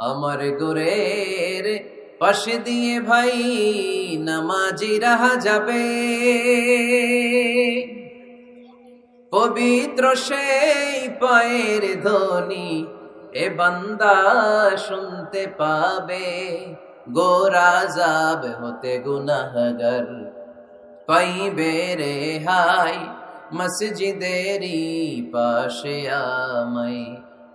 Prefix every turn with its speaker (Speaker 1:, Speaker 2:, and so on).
Speaker 1: আমার গোরের পাশে দিয়ে ভাই নামাজি রাহা যাবে। পবিত্র সেই পায়ের ধ্বনি এ বান্দা শুনতে পাবে, গোরা যাব হতে গুনাহগার। পাইবে রে হাই, মসজিদেরই পাশে আমায়।